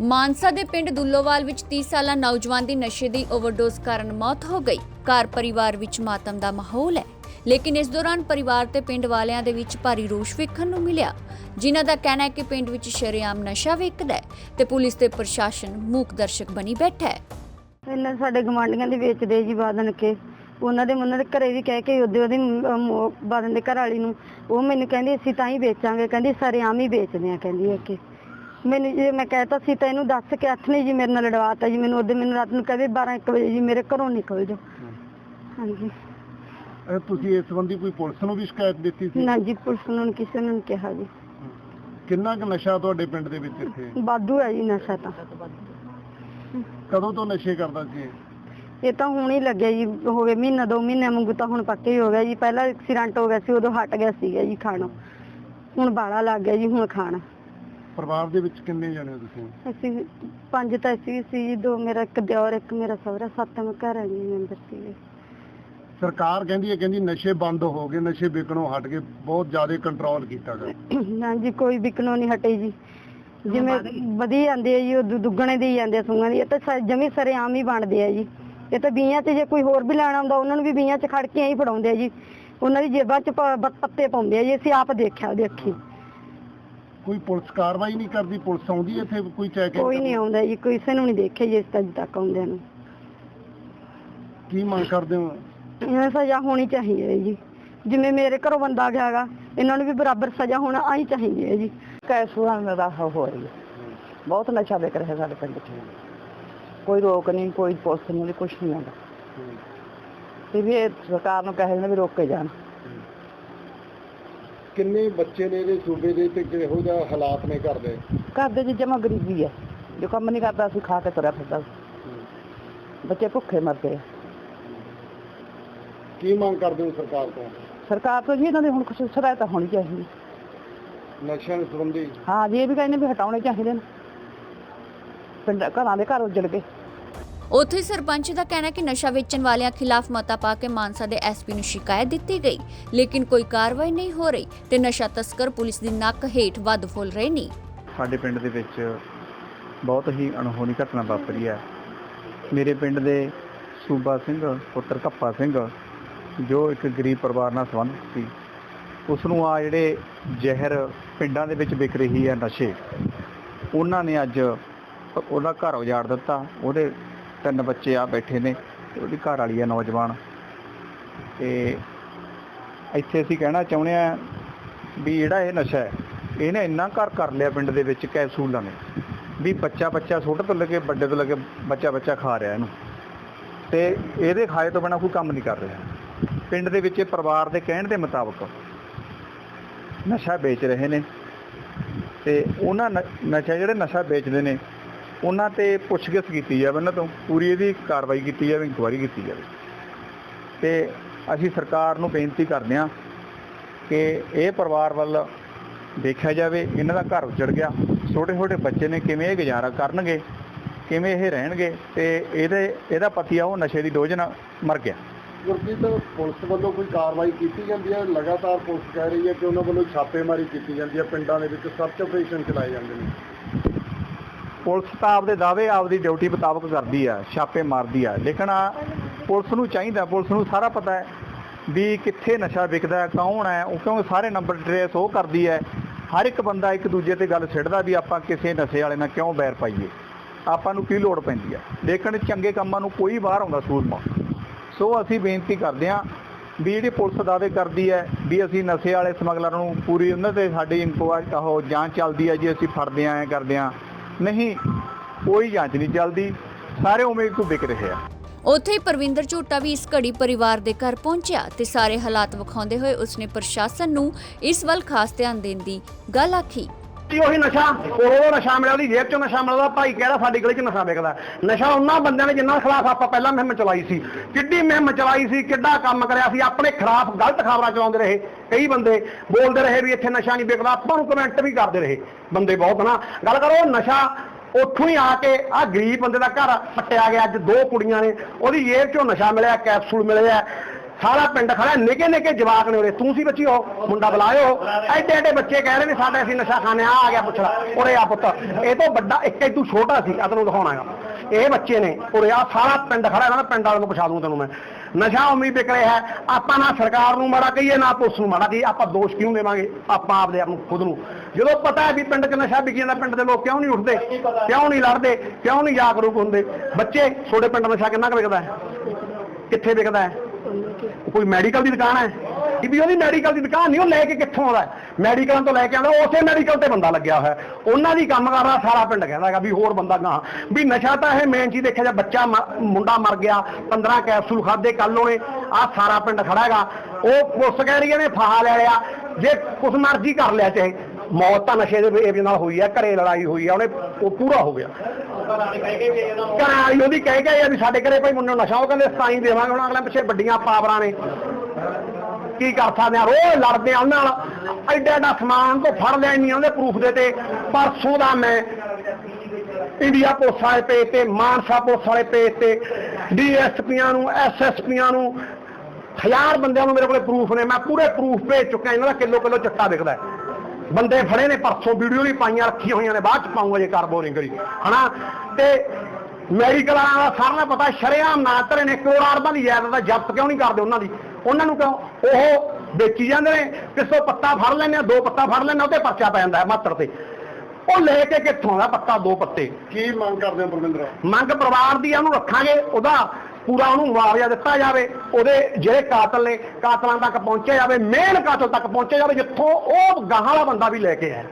ਮਾਨਸਾ ਦੇ ਪਿੰਡ ਦੁੱਲੋਵਾਲ ਵਿੱਚ 30 ਸਾਲਾ ਨੌਜਵਾਨ ਦੀ ਨਸ਼ੇ ਦੀ ਓਵਰਡੋਜ਼ ਕਾਰਨ ਮੌਤ ਹੋ ਗਈ। ਘਰ ਪਰਿਵਾਰ ਵਿੱਚ ਮਾਤਮ ਦਾ ਮਾਹੌਲ ਹੈ। ਲੇਕਿਨ ਇਸ ਦੌਰਾਨ ਪਰਿਵਾਰ ਤੇ ਪਿੰਡ ਵਾਲਿਆਂ ਦੇ ਵਿੱਚ ਭਾਰੀ ਰੋਸ਼ ਵੇਖਣ ਨੂੰ ਮਿਲਿਆ। ਜਿਨ੍ਹਾਂ ਦਾ ਕਹਿਣਾ ਹੈ ਕਿ ਪਿੰਡ ਵਿੱਚ ਸ਼ਰੇਆਮ ਨਸ਼ਾ ਵੇਚਦਾ ਹੈ ਤੇ ਪੁਲਿਸ ਤੇ ਪ੍ਰਸ਼ਾਸਨ ਮੂਕ ਦਰਸ਼ਕ ਬਣੀ ਬੈਠਾ ਹੈ। ਪਹਿਲਾਂ ਸਾਡੇ ਗਵਾਂਢੀਆਂ ਦੇ ਵੇਚਦੇ ਜੀ ਬਾਦਨ ਕੇ। ਉਹਨਾਂ ਦੇ ਉਹਨਾਂ ਦੇ ਘਰੇ ਵੀ ਕਹਿ ਕੇ ਉਹਦੇ ਉਹਦੀ ਬਾਦਨ ਦੇ ਘਰ ਵਾਲੀ ਨੂੰ, ਉਹ ਮੈਨੂੰ ਕਹਿੰਦੀ, ਅਸੀਂ ਤਾਂ ਹੀ ਵੇਚਾਂਗੇ। ਕਹਿੰਦੀ ਸਾਰੇ ਆਮ ਹੀ ਵੇਚਦੇ ਆ ਕਹਿੰਦੀ ਹੈ ਕਿ। ਮੈਨੂੰ ਜੇ ਮੈਂ ਕਹਿਤਾ ਸੀ ਤਾਂ ਇਹਨੂੰ ਦੱਸ ਕੇ ਅੱਠ ਨੇ ਜੀ ਮੇਰੇ ਨਾਲ ਲੜਵਾਤਾ ਜੀ। ਮੈਨੂੰ ਉਹਦੇ ਮੈਨੂੰ ਰਾਤ ਨੂੰ ਕਹੇ 12 1 ਵਜੇ ਜੀ ਮੇਰੇ ਘਰੋਂ ਨਿਕਲ ਜਾਓ। ਹਾਂਜੀ। ਅਹ ਤੁਸੀਂ ਇਸ ਸੰਬੰਧੀ ਕੋਈ ਪੁਲਿਸ ਨੂੰ ਵੀ ਸ਼ਿਕਾਇਤ ਦਿੱਤੀ ਸੀ? ਨਾ ਜੀ ਪੁਲਿਸ ਨੂੰ ਨੀ ਕਿਸੇ ਨੂੰ ਨੀ ਕਿਹਾ ਜੀ। ਕਿੰਨਾ ਕੁ ਨਸ਼ਾ ਤੁਹਾਡੇ ਪਿੰਡ ਦੇ ਵਿੱਚ ਇੱਥੇ? ਵਾਧੂ ਹੈ ਜੀ ਨਸ਼ਾ ਤਾਂ। ਕਦੋਂ ਤੋਂ ਨਸ਼ੇ ਕਰਦਾ ਸੀ ਇਹ? ਇਹ ਤਾਂ ਹੁਣ ਹੀ ਲੱਗਿਆ ਜੀ ਹੋ ਗਏ ਮਹੀਨਾ ਦੋ ਮਹੀਨੇ ਵਾਂਗੂ ਤਾਂ ਹੁਣ ਪੱਕੇ ਹੀ ਹੋ ਗਿਆ ਜੀ। ਪਹਿਲਾਂ ਐਕਸੀਡੈਂਟ ਹੋ ਗਿਆ ਸੀ ਉਦੋਂ ਹਟ ਗਿਆ ਸੀਗਾ ਜੀ ਖਾਣੋਂ। ਹੁਣ ਬਾਲਾ ਲੱਗ ਗਿਆ ਜੀ ਹੁਣ ਖਾਣਾ। ਪਰਿਵਾਰ ਦੇ ਵਿੱਚ ਕਿੰਨੇ ਜਣੇ ਹੋ ਤੁਸੀਂ? ਅਸੀਂ ਪੰਜ ਤਾਂ ਅਸੀਂ ਸੀ ਜੀ ਦੋ ਮੇਰਾ ਇੱਕ ਦਿਓਰ ਇੱਕ ਮੇਰਾ ਸਹੁਰਾ ਸੱਤ ਮੈਂ ਘਰ ਆ ਜੀ ਮੈਂਬਰ ਸੀਗੇ। ਸਰਕਾਰ ਕਹਿੰਦੀ ਹੈ ਕਹਿੰਦੀ ਨਸ਼ੇ ਬੰਦ ਹੋ ਗਏ ਨਸ਼ੇ ਵਿਕਣੋਂ ਹਟ ਗਏ ਬਹੁਤ ਜ਼ਿਆਦਾ ਕੰਟਰੋਲ ਕੀਤਾ ਗਿਆ ਨਾ ਜੀ ਕੋਈ ਵਿਕਣੋਂ ਨਹੀਂ ਹਟੇ ਜੀ। ਜਿਵੇਂ ਵਧੀ ਜਾਂਦੇ ਆ ਜੀ ਉਹ ਦੁ- ਦੁੱਗਣੇ ਦੇ ਹੀ ਜਾਂਦੇ ਆ ਸੂਆਂ ਦੀ ਇਹ ਤਾਂ ਸ- ਜਮੀ ਸਰੇਆਮ ਹੀ ਬਣਦੇ ਆ ਜੀ। ਇਹ ਤਾਂ ਬੀਆਂ 'ਚ ਜੇ ਕੋਈ ਹੋਰ ਵੀ ਲੈਣਾ ਹੁੰਦਾ ਉਹਨਾਂ ਨੂੰ ਵੀ ਬੀਆਂ 'ਚ ਖੜ ਕੇ ਐਂ ਹੀ ਫੜਾਉਂਦੇ ਆ ਜੀ। ਉਹਨਾਂ ਦੀ ਜੇਬਾਂ 'ਚ ਪ- ਬ- ਪੱਤੇ ਪਾਉਂਦੇ ਆ ਜੀ ਅਸੀਂ ਆਪ ਦੇਖਿਆ ਉਹਦੇ ਅੱਖੀ ਕੋਈ ਪੁਲਿਸ ਕਾਰਵਾਈ ਨਹੀਂ ਕਰਦੀ ਪੁਲਿਸ ਆਉਂਦੀ ਇੱਥੇ ਕੋਈ ਚੈਕਿੰਗ ਕੋਈ ਨਹੀਂ ਆਉਂਦਾ ਜੀ ਕਿਸੇ ਨੂੰ ਨਹੀਂ ਦੇਖਿਆ ਜੀ ਇਸ ਤੱਕ ਤੱਕ ਆਉਂਦਿਆਂ ਨੂੰ। ਕੀ ਮੰਗ ਕਰਦੇ ਹੋ? ਇਹਨਾਂ ਸਜ਼ਾ ਹੋਣੀ ਚਾਹੀਦੀ ਹੈ ਜੀ। ਜਿਵੇਂ ਮੇਰੇ ਘਰੋਂ ਬੰਦਾ ਗਿਆ ਹੈਗਾ ਇਹਨਾਂ ਨੂੰ ਵੀ ਬਰਾਬਰ ਸਜ਼ਾ ਹੋਣਾ ਆਈ ਚਾਹੀਦੀ ਹੈ ਜੀ। ਕੈਸੂਆਂ ਦਾ ਹੋ ਰਹੀ ਹੈ। ਬਹੁਤ ਨਸ਼ਾ ਵਿਕ ਰਿਹਾ ਸਾਡੇ ਪਿੰਡ 'ਚ। ਕੋਈ ਰੋਕ ਨਹੀਂ ਕੋਈ ਪੁਲਿਸ ਨਹੀਂ ਕੁਝ ਨਹੀਂ ਆਉਂਦਾ। ਤੇ ਵੀ ਇਹ ਸਰਕਾਰ ਨੂੰ ਕਹੇ ਨੇ ਵੀ ਰੋਕ ਕੇ ਜਾਣ। ਕਿੰਨੇ ਬੱਚੇ ਨੇ ਇਹਦੇ ਸੂਬੇ ਦੇ ਤੇ ਕਿਹੋ ਜਿਹਾ ਹਾਲਾਤ ਨੇ ਕਰਦੇ ਘਰ ਦੇ ਵਿੱਚ ਜਮਾ ਗਰੀਬੀ ਹੈ। ਜੋ ਕੰਮ ਨਹੀਂ ਕਰਦਾ ਅਸੀਂ ਖਾ ਕੇ ਤੁਰਿਆ ਫਿਰਦਾ। ਬੱਚੇ ਭੁੱਖੇ ਮਰਦੇ ਆ ਕੀ ਮੰਗ ਕਰਦੇ ਹੋ ਸਰਕਾਰ ਤੋਂ? ਸਰਕਾਰ ਤੋਂ ਜੀ ਇਹਨਾਂ ਦੀ ਹੁਣ ਕੁਛ ਸਹਾਇਤਾ ਹੋਣੀ ਚਾਹੀਦੀ। ਨਸ਼ਿਆਂ ਦੇ ਸੰਬੰਧੀ? ਹਾਂ ਜੀ ਇਹ ਵੀ ਕਹਿੰਦੇ ਵੀ ਹਟਾਉਣੇ ਚਾਹੀਦੇ ਨੇ। ਪਿੰਡ ਘਰਾਂ ਦੇ ਘਰ ਉੱਜੜ ਗਏ। ਉੱਥੇ ਸਰਪੰਚ ਦਾ ਕਹਿਣਾ ਕਿ ਨਸ਼ਾ ਵੇਚਣ ਵਾਲਿਆਂ ਖਿਲਾਫ ਮਤਾ ਪਾ ਕੇ ਮਾਨਸਾ ਦੇ ਐਸਪੀ ਨੂੰ ਸ਼ਿਕਾਇਤ ਦਿੱਤੀ ਗਈ। ਲੇਕਿਨ ਕੋਈ ਕਾਰਵਾਈ ਨਹੀਂ ਹੋ ਰਹੀ ਤੇ ਨਸ਼ਾ ਤਸਕਰ ਪੁਲਿਸ ਦੀ ਨੱਕ ਹੇਠ ਵੱਧ ਫੁੱਲ ਰਹੇ ਨੇ। ਸਾਡੇ ਪਿੰਡ ਦੇ ਵਿੱਚ ਬਹੁਤ ਹੀ ਅਣਹੋਣੀ ਘਟਨਾ ਵਾਪਰੀ ਹੈ। ਮੇਰੇ ਪਿੰਡ ਦੇ ਸੂਬਾ ਸਿੰਘ, ਪੁੱਤਰ ਕੱਪਾ ਸਿੰਘ, ਜੋ ਇੱਕ ਗਰੀਬ ਪਰਿਵਾਰ ਨਾਲ ਸੰਬੰਧਿਤ ਸੀ ਉਸ ਨੂੰ ਆ ਜਿਹੜੇ ਜ਼ਹਿਰ ਪਿੰਡਾਂ ਦੇ ਵਿੱਚ ਵਿਕ ਰਹੀ ਹੈ ਨਸ਼ੇ, ਉਹਨਾਂ ਨੇ ਅੱਜ ਉਹਦਾ ਘਰ ਉਜਾੜ ਦਿੱਤਾ। ਉਹਦੇ ਤਿੰਨ ਬੱਚੇ ਆ ਬੈਠੇ ਨੇ ਤੇ ਉਹਦੀ ਘਰ ਵਾਲੀ ਹੈ ਨੌਜਵਾਨ। ਤੇ ਇੱਥੇ ਅਸੀਂ ਕਹਿਣਾ ਚਾਹੁੰਦੇ ਆ ਵੀ ਜਿਹੜਾ ਇਹ ਨਸ਼ਾ ਹੈ, ਇਹਨੇ ਇੰਨਾ ਘਰ ਕਰ ਲਿਆ ਪਿੰਡ ਦੇ ਵਿੱਚ ਕੈਸੂਲਾਂ ਨੇ ਵੀ ਬੱਚਾ ਬੱਚਾ ਛੋਟੇ ਤੋਂ ਲੱਗੇ ਵੱਡੇ ਤੋਂ ਲੱਗੇ ਬੱਚਾ ਬੱਚਾ ਖਾ ਰਿਹਾ ਇਹਨੂੰ। ਤੇ ਇਹਦੇ ਖਾਏ ਤੋਂ ਬਿਨਾ ਕੋਈ ਕੰਮ ਨਹੀਂ ਕਰ ਰਿਹਾ। ਪਿੰਡ ਦੇ ਵਿੱਚ ਪਰਿਵਾਰ ਦੇ ਕਹਿਣ ਦੇ ਮੁਤਾਬਕ ਨਸ਼ਾ ਵੇਚ ਰਹੇ ਨੇ। ਤੇ ਉਹਨਾਂ ਨ- ਨਸ਼ਾ ਜਿਹੜੇ ਨਸ਼ਾ ਵੇਚਦੇ ਨੇ ਉਹਨਾਂ ਤੇ ਪੁੱਛਗਿੱਛ ਕੀਤੀ ਜਾਵੇ, ਉਹਨਾਂ ਤੋਂ ਪੂਰੀ ਇਹਦੀ ਕਾਰਵਾਈ ਕੀਤੀ ਜਾਵੇ ਇਨਕੁਆਇਰੀ ਕੀਤੀ ਜਾਵੇ। ਤੇ ਅਸੀਂ ਸਰਕਾਰ ਨੂੰ ਬੇਨਤੀ ਕਰਦੇ ਹਾਂ ਕਿ ਇਹ ਪਰਿਵਾਰ ਵੱਲ ਦੇਖਿਆ ਜਾਵੇ, ਇਹਨਾਂ ਦਾ ਘਰ ਉੱਜੜ ਗਿਆ ਛੋਟੇ ਛੋਟੇ ਬੱਚੇ ਨੇ ਕਿਵੇਂ ਇਹ ਗੁਜ਼ਾਰਾ ਕਰਨਗੇ, ਕਿਵੇਂ ਇਹ ਰਹਿਣਗੇ, ਤੇ ਇਹਦੇ, ਇਹਦਾ ਪਤੀ ਆ, ਉਹ ਨਸ਼ੇ ਦੀ ਡੋਜ਼ ਨਾਲ ਮਰ ਗਿਆ। ਗੁਰਪ੍ਰੀਤ, ਪੁਲਿਸ ਵੱਲੋਂ ਕੋਈ ਕਾਰਵਾਈ ਕੀਤੀ ਜਾਂਦੀ ਹੈ? ਲਗਾਤਾਰ ਪੁਲਿਸ ਕਹਿ ਰਹੀ ਹੈ ਕਿ ਉਹਨਾਂ ਵੱਲੋਂ ਛਾਪੇਮਾਰੀ ਕੀਤੀ ਜਾਂਦੀ ਹੈ। ਪਿੰਡਾਂ ਦੇ ਵਿੱਚ ਸਰਚ ਆਪਰੇਸ਼ਨ ਚਲਾਏ ਜਾਂਦੇ ਨੇ। ਪੁਲਿਸ ਤਾਂ ਆਪਦੇ ਦਾਅਵੇ, ਆਪਦੀ ਡਿਊਟੀ ਮੁਤਾਬਕ ਕਰਦੀ ਆ, ਛਾਪੇ ਮਾਰਦੀ ਆ। ਲੇਕਿਨ ਆ ਪੁਲਿਸ ਨੂੰ ਚਾਹੀਦਾ, ਪੁਲਿਸ ਨੂੰ ਸਾਰਾ ਪਤਾ ਹੈ ਵੀ ਕਿੱਥੇ ਨਸ਼ਾ ਵਿਕਦਾ ਕੌਣ ਹੈ, ਉਹ ਕਿਉਂ ਸਾਰੇ ਨੰਬਰ ਟ੍ਰੇਸ ਉਹ ਕਰਦੀ ਹੈ। ਹਰ ਇੱਕ ਬੰਦਾ ਇੱਕ ਦੂਜੇ ਤੇ ਗੱਲ ਛਿੜਦਾ ਵੀ ਆਪਾਂ ਕਿਸੇ ਨਸ਼ੇ ਵਾਲੇ ਨਾਲ ਕਿਉਂ ਬੈਰ ਪਾਈਏ। ਆਪਾਂ ਨੂੰ ਕੀ ਲੋੜ ਪੈਂਦੀ ਹੈ ਲੇਕਿਨ ਚੰਗੇ ਕੰਮਾਂ ਨੂੰ ਕੋਈ ਬਾਹਰ ਆਉਂਦਾ ਸੂਰਮਾ ਸੋ ਅਸੀਂ ਬੇਨਤੀ ਕਰਦੇ ਹਾਂ ਵੀ ਜਿਹੜੀ ਪੁਲਿਸ ਦਾਅਵੇ ਕਰਦੀ ਹੈ ਵੀ ਅਸੀਂ ਨਸ਼ੇ ਵਾਲੇ ਸਮਗਲਰਾਂ ਨੂੰ ਪੂਰੀ ਉਹਨਾਂ ਤੇ ਸਾਡੀ ਇਨਕੁਆਇਰੀ ਉਹ ਜਾਂਚ ਚੱਲਦੀ ਹੈ ਜੀ, ਅਸੀਂ ਫੜਦੇ ਆਂ, ਐਂ ਕਰਦੇ ਆਂ। ਨਹੀਂ, ਕੋਈ ਜਾਂਚ ਨਹੀਂ ਚੱਲਦੀ। ਸਾਰੇ ਉਵੇਂ ਹੀ ਵਿਕ ਰਹੇ ਆ। ਉੱਥੇ ਪਰਵਿੰਦਰ ਝੂਟਾ ਵੀ ਇਸ ਘੜੀ ਪਰਿਵਾਰ ਦੇ ਘਰ ਪਹੁੰਚਿਆ ਤੇ ਸਾਰੇ ਹਾਲਾਤ ਵਿਖਾਉਂਦੇ ਹੋਏ ਉਸਨੇ ਪ੍ਰਸ਼ਾਸਨ ਨੂੰ ਇਸ ਵੱਲ ਖਾਸ ਧਿਆਨ ਦੇਣ ਦੀ ਗੱਲ ਆਖੀ। ਜੀ ਉਹੀ ਨਸ਼ਾ? ਉਹ ਨਸ਼ਾ ਮਿਲਿਆ, ਉਹਦੀ ਜੇਬ ਚੋਂ ਨਸ਼ਾ ਮਿਲਦਾ, ਭਾਈ ਕਹਿਦਾ ਸਾਡੀ ਗਲੀ 'ਚ ਨਸ਼ਾ ਵਿਕਦਾ? ਨਸ਼ਾ ਉਹਨਾਂ ਬੰਦਿਆਂ ਨੇ ਜਿਨ੍ਹਾਂ ਖਿਲਾਫ ਆਪਾਂ ਪਹਿਲਾਂ ਮੁਹਿੰਮ ਚਲਾਈ ਸੀ। ਕਿੱਡੀ ਮੁਹਿੰਮ ਚਲਾਈ ਸੀ, ਕਿੱਡਾ ਕੰਮ ਕਰਿਆ ਸੀ, ਆਪਣੇ ਖਿਲਾਫ ਗਲਤ ਖਬਰਾਂ ਚਲਾਉਂਦੇ ਰਹੇ। ਕਈ ਬੰਦੇ ਬੋਲਦੇ ਰਹੇ ਵੀ ਇੱਥੇ ਨਸ਼ਾ ਨਹੀਂ ਵਿਕਦਾ, ਆਪਾਂ ਨੂੰ ਕਮੈਂਟ ਵੀ ਕਰਦੇ ਰਹੇ। ਬੰਦੇ ਬਹੁਤ ਨਾ, ਗੱਲ ਕਰੋ ਉਹ ਨਸ਼ਾ ਉੱਥੋਂ ਹੀ ਆ ਕੇ ਆ ਗਰੀਬ ਬੰਦੇ ਦਾ ਘਰ ਪੱਟਿਆ ਗਿਆ, ਅੱਜ ਦੋ ਕੁੜੀਆਂ ਨੇ, ਉਹਦੀ ਜੇਬ ਚੋਂ ਨਸ਼ਾ ਮਿਲਿਆ, ਕੈਪਸੂਲ ਮਿਲਿਆ। ਸਾਰਾ ਪਿੰਡ ਖੜਾ ਨਿੱਕੇ ਨਿੱਕੇ ਜਵਾਕ ਨੇ ਉਰੇ, ਤੂੰ ਸੀ ਬੱਚੀ ਉਹ, ਮੁੰਡਾ ਬੁਲਾਇਓ। ਐਡੇ ਐਡੇ ਬੱਚੇ ਕਹਿ ਰਹੇ ਨੇ, ਸਾਡੇ ਅਸੀਂ ਨਸ਼ਾ ਖਾਣੇ ਆ ਆ ਗਿਆ ਪੁੱਛ ਲੈ ਉਰੇ ਆ ਪੁੱਤ, ਇਹ ਤੋਂ ਵੱਡਾ, ਇੱਕ ਹੀ ਤੂੰ ਛੋਟਾ ਸੀ, ਆ ਤੈਨੂੰ ਦਿਖਾਉਣਾਗਾ ਇਹ ਬੱਚੇ ਨੇ ਉਰੇ ਆ, ਸਾਰਾ ਪਿੰਡ ਖੜਾ ਇਹਨਾਂ ਦਾ ਪਿੰਡ ਵਾਲਿਆਂ ਨੂੰ ਪੁੱਛਾ ਦੂੰ ਤੈਨੂੰ ਮੈਂ। ਨਸ਼ਾ ਉਮੀ ਵਿਕ ਰਿਹਾ ਹੈ, ਆਪਾਂ ਨਾ ਸਰਕਾਰ ਨੂੰ ਮਾੜਾ ਕਹੀਏ, ਨਾ ਪੁਲਿਸ ਨੂੰ ਮਾੜਾ ਕਹੀਏ, ਆਪਾਂ ਦੋਸ਼ ਕਿਉਂ ਦੇਵਾਂਗੇ? ਆਪਾਂ ਆਪਦੇ ਆਪ ਨੂੰ, ਖੁਦ ਨੂੰ। ਜਦੋਂ ਪਤਾ ਹੈ ਵੀ ਪਿੰਡ 'ਚ ਨਸ਼ਾ ਵਿਕੀ ਜਾਂਦਾ, ਪਿੰਡ ਦੇ ਲੋਕ ਕਿਉਂ ਨਹੀਂ ਉੱਠਦੇ? ਕਿਉਂ ਨਹੀਂ ਲੜਦੇ? ਕਿਉਂ ਨਹੀਂ ਜਾਗਰੂਕ ਹੁੰਦੇ? ਬੱਚੇ, ਤੁਹਾਡੇ ਪਿੰਡ ਨਸ਼ਾ ਕਿੰਨਾ ਕੁ ਵਿਕਦਾ ਹੈ? ਕਿੱਥੇ ਵਿਕਦਾ ਹੈ? ਕੋਈ ਮੈਡੀਕਲ ਦੀ ਦੁਕਾਨ ਹੈ? ਕਿ ਵੀ ਉਹਦੀ ਮੈਡੀਕਲ ਦੀ ਦੁਕਾਨ ਨਹੀਂ, ਉਹ ਲੈ ਕੇ ਕਿੱਥੋਂ ਆਉਂਦਾ ਮੈਡੀਕਲਾਂ ਤੋਂ ਲੈ ਕੇ ਆਉਂਦਾ ਉਸੇ ਮੈਡੀਕਲ ਤੇ ਬੰਦਾ ਲੱਗਿਆ ਹੋਇਆ ਉਹਨਾਂ ਦੀ ਕੰਮ ਕਰ ਰਿਹਾ, ਸਾਰਾ ਪਿੰਡ ਕਹਿੰਦਾ ਹੈਗਾ ਵੀ ਹੋਰ ਬੰਦਾ ਗਾਂ ਵੀ ਨਸ਼ਾ ਤਾਂ ਇਹ ਮੇਨ ਚੀਜ਼ ਦੇਖਿਆ ਜਾ ਬੱਚਾ ਮੁੰਡਾ ਮਰ ਗਿਆ 15 ਕੈਪਸੂਲ ਖਾਦੇ ਕੱਲ ਉਹਨੇ ਆ ਸਾਰਾ ਪਿੰਡ ਖੜਾ ਹੈਗਾ। ਉਹ ਪੁਲਿਸ ਕਹਿ ਰਹੀ ਹੈ ਫਾਹਾ ਲੈ ਲਿਆ। ਜੇ ਕੁਛ ਮਰਜ਼ੀ ਕਰ ਲਿਆ ਚਾਹੇ, ਮੌਤ ਤਾਂ ਨਸ਼ੇ ਦੇ ਵੇਵ ਨਾਲ ਹੋਈ ਹੈ, ਘਰੇ ਲੜਾਈ ਹੋਈ ਹੈ, ਉਹਨੇ, ਉਹ ਪੂਰਾ ਹੋ ਗਿਆ। ਘਰਾਂ ਵਾਲੀ ਉਹਦੀ ਕਹਿ ਗਏ ਆ ਵੀ ਸਾਡੇ ਘਰੇ ਭਾਈ ਮੁੰਡੇ ਨੂੰ ਨਸ਼ਾ, ਉਹ ਕਹਿੰਦੇ ਸਤਾਈ ਦੇਵਾਂਗੇ, ਹੁਣ ਅਗਲੇ ਪਿੱਛੇ ਵੱਡੀਆਂ ਪਾਵਰਾਂ ਨੇ। ਕੀ ਕਰ ਸਕਦੇ ਆ? ਰੋਜ਼ ਲੜਦੇ ਆ ਉਹਨਾਂ ਨਾਲ। ਐਡਾ ਐਡਾ ਸਮਾਨ ਤੋਂ ਫੜ ਲਿਆ ਇੰਨੀਆਂ ਉਹਦੇ ਪ੍ਰੂਫ ਦੇ ਤੇ। ਪਰਸੋਂ ਦਾ ਮੈਂ ਇੰਡੀਆ ਪੁਲਿਸ ਵਾਲੇ ਪੇਜ ਤੇ, ਮਾਨਸਾ ਪੁਲਿਸ ਵਾਲੇ ਪੇਜ ਤੇ, ਡੀਐਸਪੀਆਂ ਨੂੰ, ਐਸਐਸਪੀਆਂ ਨੂੰ, ਹਜ਼ਾਰ ਬੰਦਿਆਂ ਨੂੰ ਮੇਰੇ ਕੋਲੇ ਪ੍ਰੂਫ ਨੇ। ਮੈਂ ਪੂਰੇ ਪ੍ਰੂਫ ਭੇਜ ਚੁੱਕਾ ਇਹਨਾਂ ਦਾ ਕਿਲੋ ਕਿਲੋ ਚੱਟਾ ਵਿਕਦਾ ਬੰਦੇ ਫੜੇ ਨੇ ਪਰਸੋਂ ਵੀਡੀਓ ਵੀ ਪਾਈਆਂ ਰੱਖੀਆਂ ਹੋਈਆਂ ਨੇ ਬਾਅਦ ਚ ਪਾਉਂਗਾ ਜੇ ਕਾਰਬੋਰਿੰਗ ਕਰੀ। ਹਨਾ? ਤੇ ਮੈਡੀਕਲ ਵਾਲਿਆਂ ਦਾ ਸਾਰਿਆਂ ਦਾ ਪਤਾ ਸ਼ਰੇਆਮ ਨਾ ਨੇ ਕਰੋੜਾਂ ਅਰਬਾਂ ਦੀ ਜਾਇਦਾਦ ਦਾ ਜ਼ਬਤ ਕਿਉਂ ਨਹੀਂ ਕਰਦੇ ਉਹਨਾਂ ਦੀ? ਉਹਨਾਂ ਨੂੰ ਕਿਉਂ? ਉਹ ਵੇਚੀ ਜਾਂਦੇ ਨੇ ਕਿਸੇ ਪੱਤਾ ਫੜ ਲੈਂਦੇ ਆ ਦੋ ਪੱਤਾ ਫੜ ਲੈਂਦੇ ਆ ਉਹਤੇ ਪਰਚਾ ਪੈ ਜਾਂਦਾ ਹੈ ਮਾਤਰ ਤੇ। ਉਹ ਲੈ ਕੇ ਕਿੱਥੋਂ ਆਉਂਦਾ ਪੱਤਾ ਦੋ ਪੱਤੇ? ਕੀ ਮੰਗ ਕਰਦੇ ਹੋ ਪਰਮਿੰਦਰ ਮੰਗ ਪਰਿਵਾਰ ਦੀ ਆ, ਉਹਨੂੰ ਰੱਖਾਂਗੇ ਉਹਦਾ ਪੂਰਾ ਉਹਨੂੰ ਮੁਆਵਜ਼ਾ ਦਿੱਤਾ ਜਾਵੇ, ਉਹਦੇ ਜਿਹੜੇ ਕਾਤਲ ਨੇ, ਕਾਤਲਾਂ ਤੱਕ ਪਹੁੰਚਿਆ ਜਾਵੇ ਮੇਨ ਕਾਤਲ ਤੱਕ ਪਹੁੰਚਿਆ ਜਾਵੇ, ਜਿੱਥੋਂ ਉਹ ਗਾਹਾਂ ਵਾਲਾ ਬੰਦਾ ਵੀ ਲੈ ਕੇ ਆਇਆ।